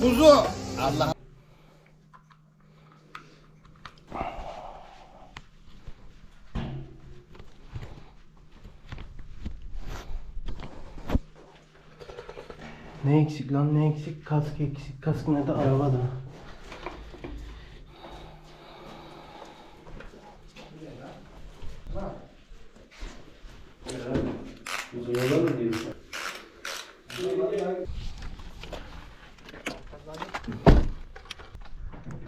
kuzu. Allah Ne eksik lan ne eksik? Kask eksik. Kask ne de arabada.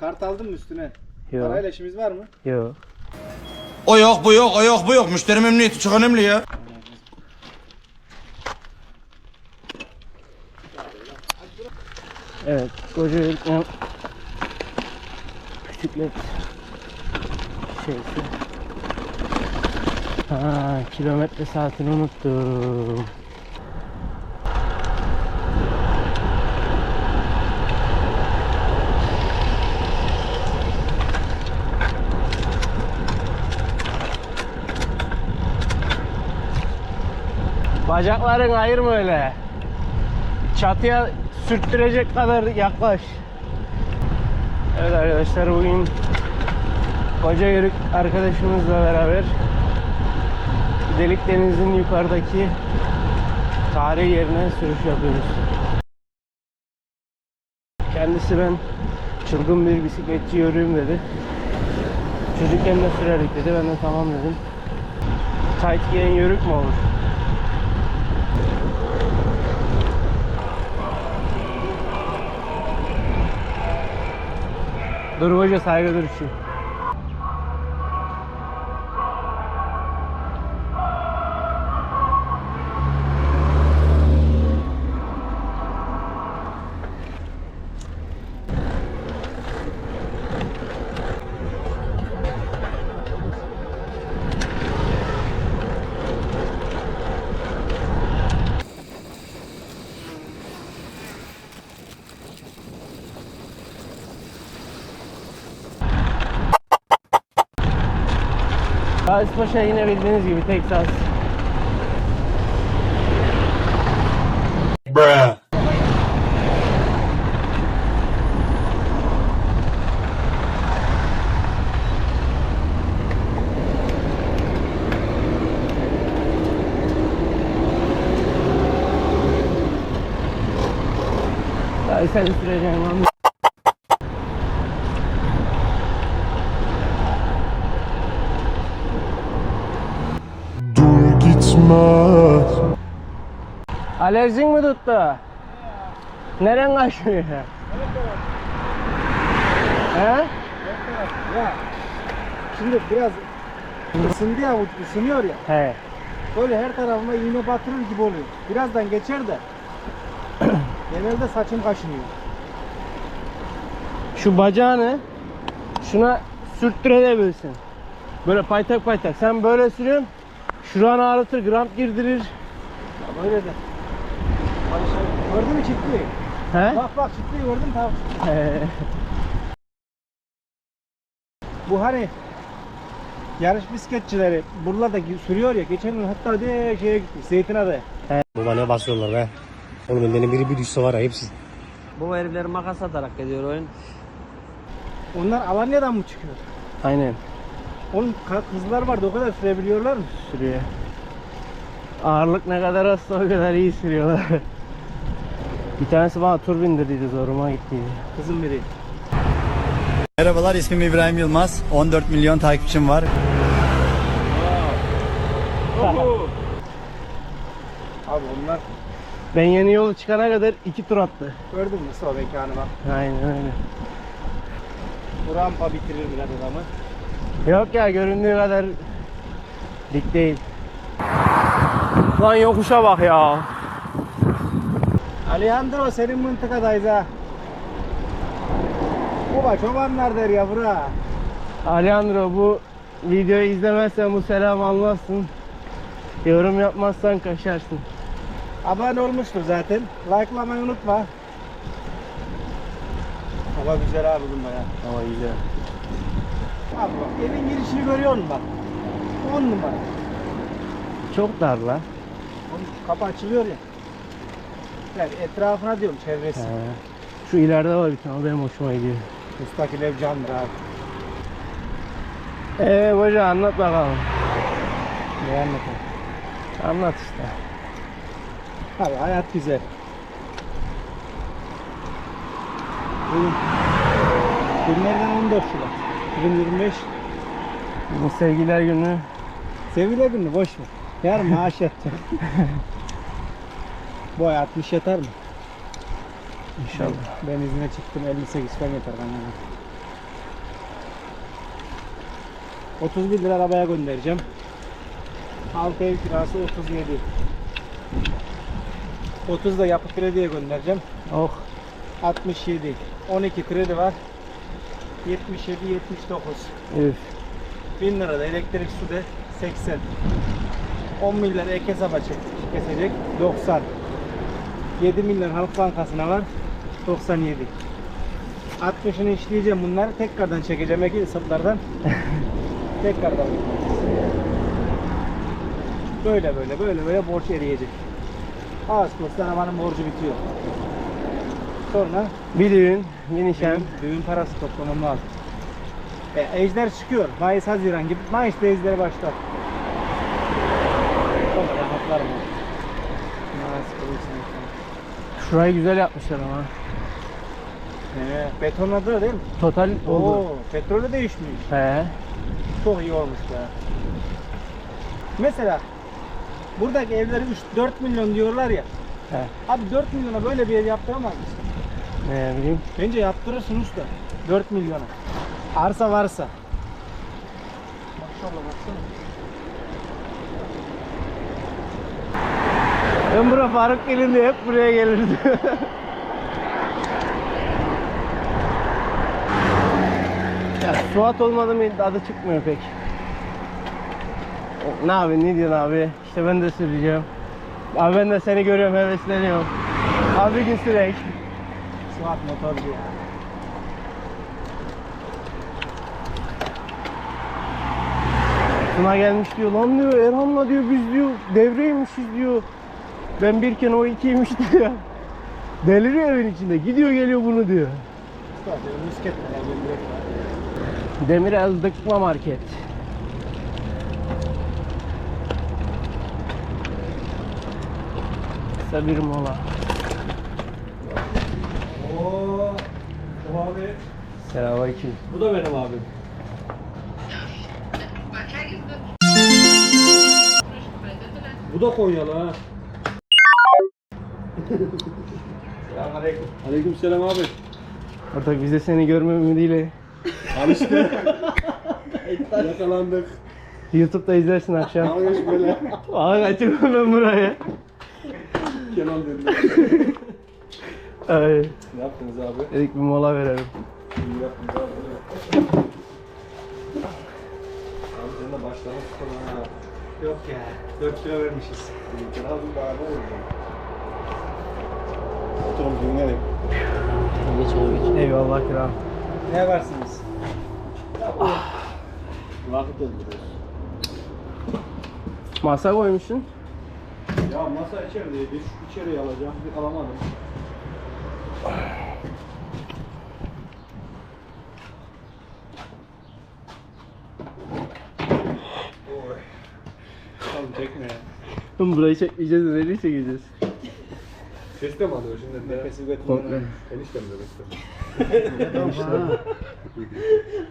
Kart aldın mı üstüne? Yok. Parayla işimiz var mı? Yok. O yok bu yok o yok bu yok. Müşteri memnuniyeti çok önemli ya. Evet. Koca yürütme küçüklet şeysi. Ha, kilometre saatini unuttum. Bacakların ayırma öyle. Çatıya sürttürecek kadar yaklaş. Evet arkadaşlar bugün Koca Yörük arkadaşımızla beraber Delik Deniz'in yukarıdaki tarihi yerine sürüş yapıyoruz. Kendisi ben çılgın bir bisikletçi yürüyüm dedi. Çocukken de sürerdik dedi. Ben de tamam dedim. Tight giyen yörük mü olur? Dur hoca saygı duruşu. Gazi Paşa yine bildiğiniz gibi Texas. Bruh. Gazi sen süreceksin lan. Alerjin mi tuttu? Neren kaşınıyor? He? Ya şimdi biraz ısındı ya ısınıyor ya. He. Böyle her tarafıma iğne batırır gibi oluyor. Birazdan geçer de genelde saçım kaşınıyor. Şu bacağını şuna sürttürebilirsin. Böyle paytak paytak. Sen böyle sürüyorsun. Şuranı ağrıtır, gramp girdirir. Ya böyle de. Gördün mü çiftliği? He? Bak bak çiftliği gördün mü? Tamam. Bu hani yarış bisikletçileri buralarda sürüyor ya. Geçen gün hatta de şeye gitmiş. Zeytinada'ya. Baba ne basıyorlar be. Oğlum ellerine biri bir düşse var ya hepsi. Bu herifler makas atarak gidiyor oyun. Onlar Alanya'dan mı çıkıyor? Aynen. Oğlum kızlar vardı o kadar sürebiliyorlar mı? Sürüyor. Ağırlık ne kadar azsa o kadar iyi sürüyorlar. Bir tanesi bana tur bindirdiydi zoruma gittiydi. Kızım biri. Merhabalar ismim İbrahim Yılmaz. 14 milyon takipçim var. Abi onlar Ben yeni yolu çıkana kadar iki tur attı. gördün mü sol mekanı bak. Aynen öyle. Bu rampa bitirir biraz adamı. Yok ya göründüğü kadar dik değil. Lan yokuşa bak ya. Alejandro senin mıntıkadayız ha. Baba çobanlar der ya bura. Alejandro bu videoyu izlemezsen bu selam almazsın. Yorum yapmazsan kaçarsın. Abone olmuştur zaten. Like'lamayı unutma. Hava güzel abi bunda ya. Ama güzel. Abi bak evin girişini görüyor musun bak. 10 numara. Çok dar la. Oğlum kapı açılıyor ya. Yani etrafına diyorum çevresi. He. Şu ileride var bir tane benim hoşuma gidiyor. Müstakil ev candır abi. Eee hoca anlat bakalım. Ne anlatayım? Anlat işte. Abi hayat güzel. Bugün günlerden 14 Şubat 2025 Bugün sevgiler günü. Sevgili günü boş ver. Yarın maaş yatacak. Bu ay 60 yeter mi? İnşallah. Ben izine çıktım 58 falan yeter bana. 31 lira arabaya göndereceğim. Alt ev kirası 37. 30 da yapı krediye göndereceğim. Oh. 67. 12 kredi var. 77 79. Üf. 1000 lira da elektrik su de 80. 10 milyar ek hesaba kesecek 90. 7 milyar Halk Bankası'na var 97. 60'ını işleyeceğim bunları tekrardan çekeceğim ek hesaplardan. tekrardan. Böyle böyle böyle böyle borç eriyecek. Ağustos'ta arabanın borcu bitiyor. Sonra Bir düğün, bir nişan. düğün, düğün parası toplamam lazım. E, ejder çıkıyor. Mayıs, Haziran gibi. Mayıs'ta ejder başlar. Sonra rahatlarım. Şurayı güzel yapmışlar ama. He, betonladı değil mi? Total oldu. Oo, petrolü değişmiş. He. Çok iyi olmuş ya. Mesela buradaki evleri 3-4 milyon diyorlar ya. He. Abi 4 milyona böyle bir ev yaptıramaz mısın? Ne bileyim. Bence yaptırırsın usta. 4 milyona. Arsa varsa. Maşallah baksana. Ben bura Faruk gelince hep buraya gelirdi. ya Suat olmadı mı adı çıkmıyor pek. Ne abi ne diyorsun abi? İşte ben de süreceğim. Abi ben de seni görüyorum hevesleniyorum. Abi gün sürek. Suat motorcu ya. Tuna gelmiş diyor lan diyor Erhan'la diyor biz diyor devreymişiz diyor. Ben birken o ikiymiş diyor. Deliriyor evin içinde. Gidiyor geliyor bunu diyor. Demirel Dıkma Market. Kısa bir mola. Oo. Abi. Selamünaleyküm. Bu da benim abim. Bu da Konyalı ha. Selamünaleyküm. Aleykümselam abi. Ortak biz de seni görme ümidiyle Al işte. Yakalandık. YouTube'da izlersin akşam. Alış böyle. Aa kaçırma ben buraya. Kenan dedi. Ay, Ne yaptınız abi? dedik bir mola verelim. İyi yaptınız abi. Abi senin de başlarına sıkılan ha. Yok ya. 4 kilo vermişiz. Kenan abi daha ne olacak? Oturun dinleyelim. Eyvallah kral. Ne varsınız? Vakit öldürüyoruz. Masa koymuşsun. Ya masa içerideydi. Şu içeriye alacağım. Bir alamadım. Oğlum çekme ya. Oğlum burayı çekmeyeceğiz de nereye çekeceğiz? Ses de mi alıyor şimdi? Nefesi götünden. Eniştem demek istedim.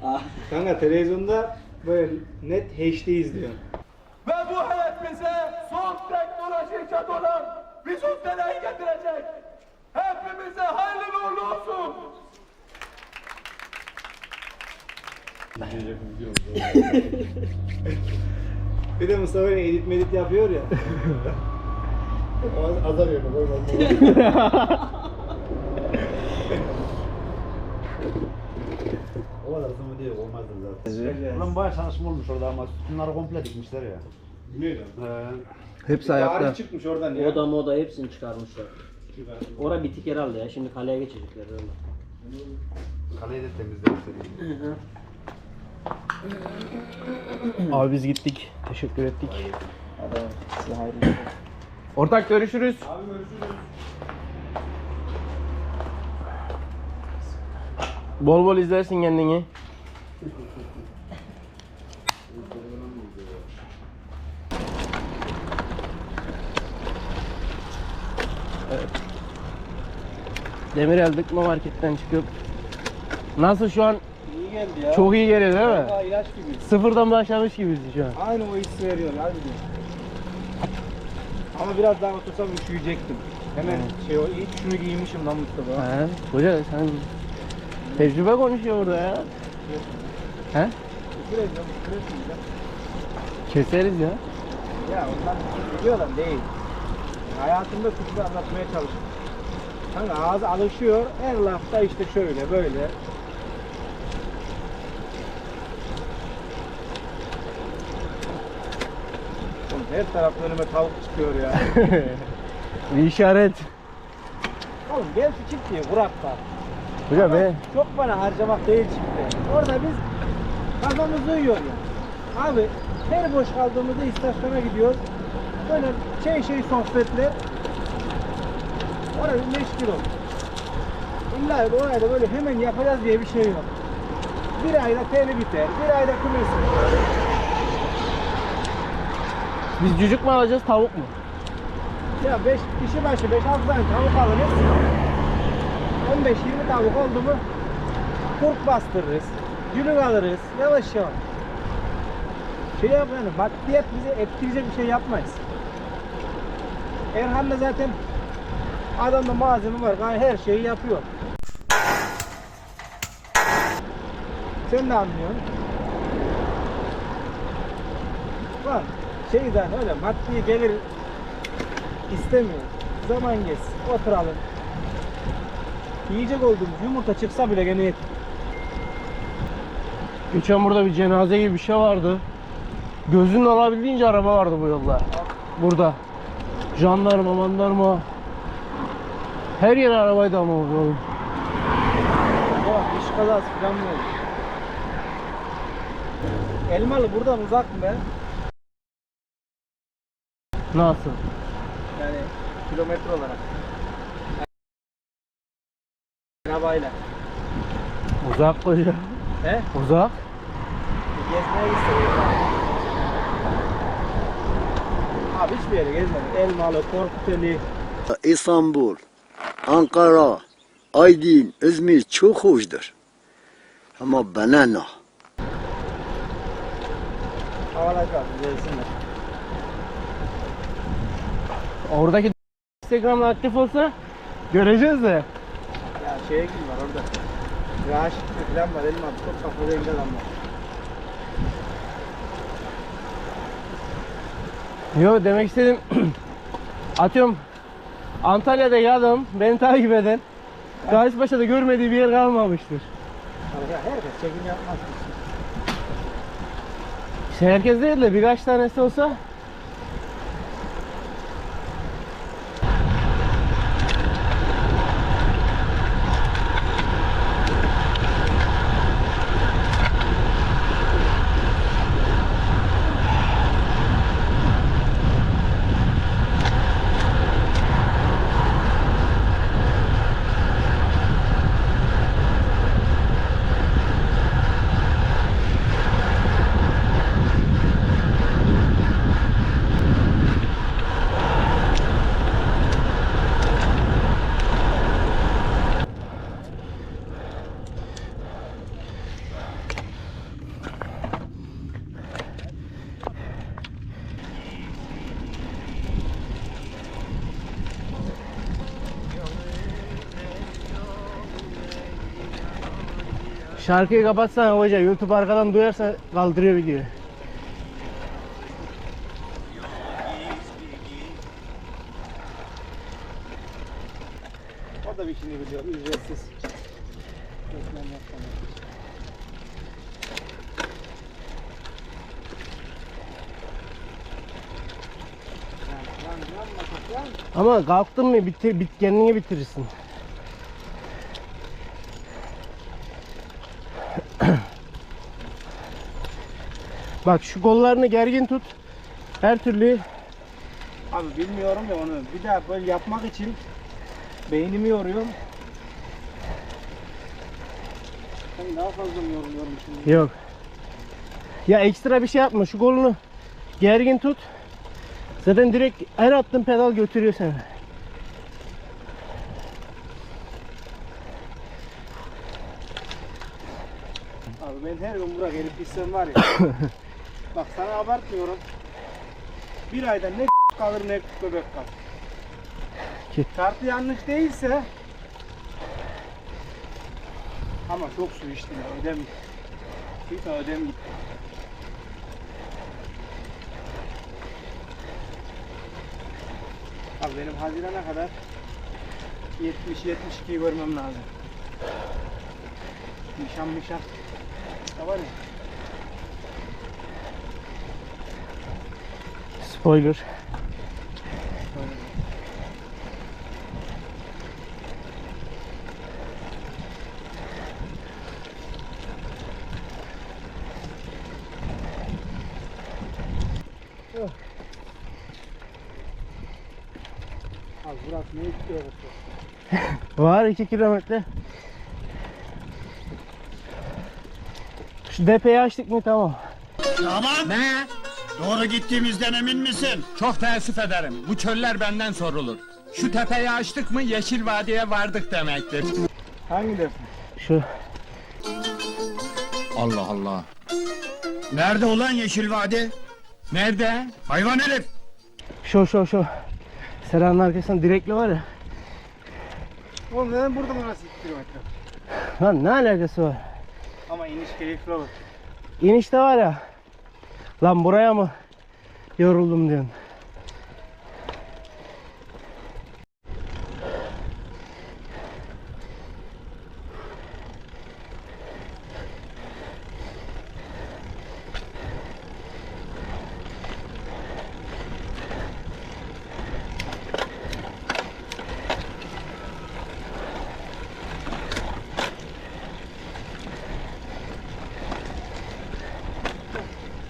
Kanka televizyonda böyle net HD izliyorsun. Ve bu hayat bize son teknoloji çatolan bir sosyeteyi getirecek. Hepimize hayırlı uğurlu olsun. Bir de Mustafa edit medit yapıyor ya. Azar yerine koymam. O kadar hızlı değil olmazdı zaten. Ulan bayağı çalışma olmuş orada ama sütunları komple dikmişler ya. Neydi? Hepsi Tarih ayakta. çıkmış oradan ya. Oda moda hepsini çıkarmışlar. Ora bitik herhalde ya. Şimdi kaleye geçecekler öyle. Kaleyi de temizlemişler. Abi biz gittik. Teşekkür ettik. Ortak görüşürüz. Bol bol izlersin kendini. Evet. Demirel Dıkma Market'ten çıkıp Nasıl şu an İyi geldi ya. çok iyi geliyor değil mi? Vallahi ilaç gibi. Sıfırdan başlamış gibiyiz şu an. Aynı o hissi veriyor harbiden. Ama biraz daha otursam üşüyecektim. Hemen şey o ilk şunu giymişim lan Mustafa. He, hoca sen tecrübe konuşuyor burada ya. He? Üfüreyim lan üfüreyim ya. Keseriz ya. Ya ondan biliyorlar değil. Hayatımda suçlu anlatmaya çalışıyorum. Kanka ağzı alışıyor, her lafta işte şöyle böyle. Her tarafta önüme tavuk çıkıyor ya. Bir işaret. Oğlum gel şu çiftliğe kurak bak. Hoca be. Çok para harcamak değil çiftliğe. Orada biz kafamız uyuyor ya. Abi her boş kaldığımızda istasyona gidiyoruz. Böyle şey şey sohbetler. Orada bir meşgul ol. İlla oraya da böyle hemen yapacağız diye bir şey yok. Bir ayda teli biter, bir ayda kümesi. Biz cücük mü alacağız tavuk mu? Ya 5 kişi başı 5-6 tane tavuk alırız. 15-20 tavuk oldu mu kurk bastırırız. Gülük alırız. Yavaş yavaş. Şey yap yani maddiyat bize etkileyecek bir şey yapmayız. Erhan'da zaten adamda malzeme var. Her şeyi yapıyor. Sen ne anlıyorsun? Bak şey zaten öyle maddi gelir istemiyor. Zaman geçsin. Oturalım. Yiyecek olduğumuz yumurta çıksa bile gene yeter. Geçen burada bir cenaze gibi bir şey vardı. Gözünün alabildiğince araba vardı bu yolda. Burada. Jandarma, mandarma. Her yer arabaydı ama yolun. Bak iş kazası falan mı oldu? Elmalı buradan uzak mı be? Nasıl? Yani kilometre olarak. Arabayla. Uzak koca. He? Uzak. Bir Gezmeye gitsek. Abi hiçbir yere gezmedim. Elmalı, Korkuteli. İstanbul, Ankara, Aydın, İzmir çok hoşdur. Ama bana ne? Havalar gelsinler. Oradaki Instagram'da aktif olsa göreceğiz de. Ya şeye kim var orada? Raşit falan var. Elmalı çok kafada adam var. Yo demek istedim. Atıyorum Antalya'da adam beni takip eden Gazipaşa'da görmediği bir yer kalmamıştır. Ya herkes çekim yapmaz. İşte herkes değil de birkaç tanesi olsa şarkıyı kapatsana hoca YouTube arkadan duyarsa kaldırıyor videoyu. O da bir işini biliyor. Ücretsiz. Ama kalktın mı bitir, bit, kendini bitirirsin. Bak şu kollarını gergin tut. Her türlü Abi bilmiyorum ya onu. Bir daha böyle yapmak için beynimi yoruyorum. Ben daha fazla mı yoruluyorum şimdi? Yok. Ya ekstra bir şey yapma. Şu kolunu gergin tut. Zaten direkt her attığın pedal götürüyor seni. Abi ben her gün buraya gelip gitsem var ya. bak sana abartmıyorum. Bir ayda ne kalır ne bebek kalır. Ki- Kartı yanlış değilse ama çok su içtim ya, ödem gitti. Tane ödem gitti. Abi benim Haziran'a kadar 70-72'yi görmem lazım. Nişan mişan. Ya var ya. Spoiler. Abi burası ne istiyor? Var 2 kilometre. Şu depeyi açtık mı tamam. Doğru gittiğimizden emin misin? Çok teessüf ederim. Bu çöller benden sorulur. Şu tepeyi açtık mı Yeşil Vadi'ye vardık demektir. Hangi dersin? Şu Allah Allah. Nerede ulan Yeşil Vadi? Nerede? Hayvan herif! şu şu şu. Seranın arkasından direkli var ya. Oğlum neden buradan orası 2 kilometre? Lan ne alakası var? Ama iniş keyifli olur. İnişte var ya. Lan buraya mı yoruldum diyorsun.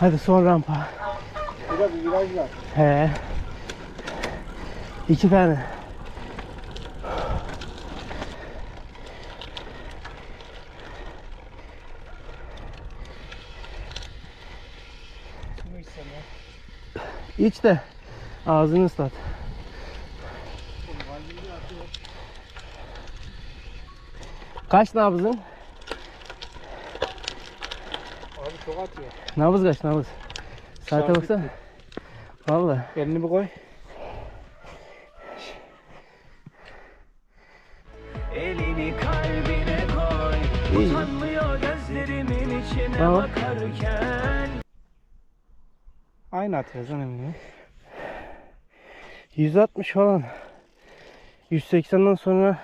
Hadi son rampa. Burada bir viraj var. He. İki tane. İç de ağzını ıslat. Kaç nabzın? Nabız kaç nabız? Saate Saat baksana. Valla. Elini bir koy. Elini kalbine koy Utanmıyor gözlerimin içine Tamam. bakarken Aynı atıyoruz eminim. 160 falan. 180'den sonra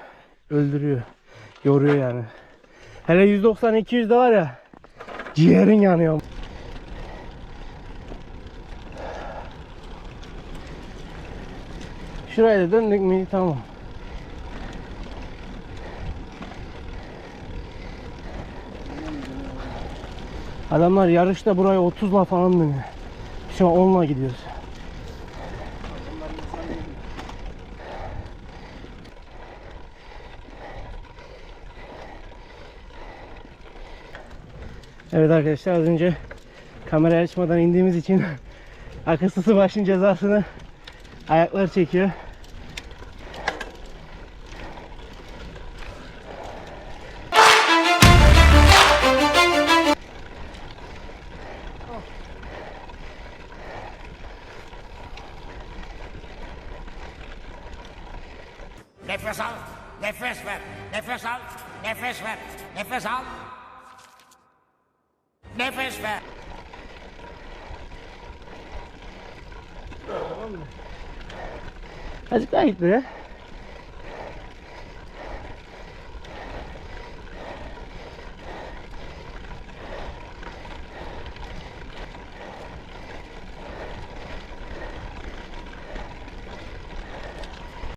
öldürüyor. Yoruyor yani. Hele 190 200 de var ya. Ciğerin yanıyor. Şuraya da döndük mü tamam. Adamlar yarışta buraya 30'la falan dönüyor. Şu an 10'la gidiyoruz. Evet arkadaşlar az önce kamerayı açmadan indiğimiz için akılsızı başın cezasını ayaklar çekiyor. Nefes al, nefes ver, nefes al, nefes ver, nefes al. Nefes ver. Azıcık daha gitti ya.